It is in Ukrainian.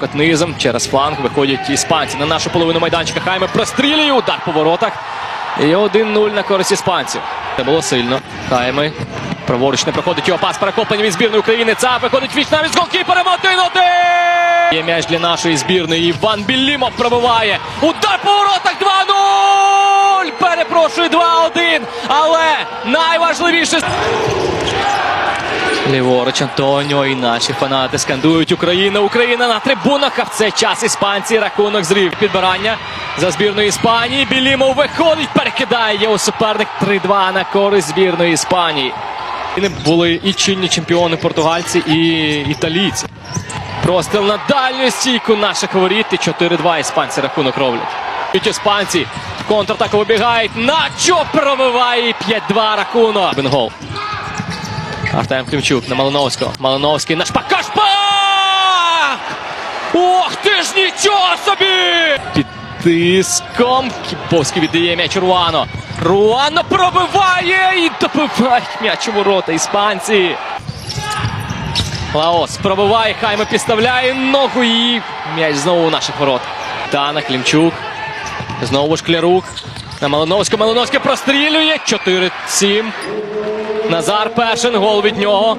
Так, от низом через фланг виходять іспанці на нашу половину майданчика. Хайме прострілює удар по воротах. І 1-0 на користь іспанців. Це було сильно. Хайме. Праворуч не проходить його пас. Перехоплення від збірної України. Цап виходить віч навіть з голкіпером 1-1! Є м'яч для нашої збірної. Іван Білімов пробиває. Удар по воротах 2-0! Перепрошую 2-1. Але найважливіше. Ліворуч Антоніо і наші фанати скандують Україна, Україна на трибунах. А в цей час іспанці рахунок зрів. Підбирання за збірною Іспанії. Білімов виходить, перекидає його суперник 3-2 на користь збірної Іспанії. І не були і чинні чемпіони португальці, і італійці. Простріл на дальню стійку наших воріт. І 4-2 іспанці рахунок роблять. Ють Іспанці в контратаку вибігають. Начо пробиває і 5-2 рахунок. Бенгол. Артем Клімчук на Малиновського. Малиновський на шпака шпак! Ох ти ж нічого собі! Під тиском Кіповський віддає м'яч Руано. Руано пробиває і добиває м'яч у ворота іспанці. Лаос пробиває, Хайме підставляє ногу і м'яч знову у наших ворот. Тана Клімчук. Знову Шклярук. На Малиновського. Малиновський прострілює. 4-7. Назар Пешин. Гол від нього.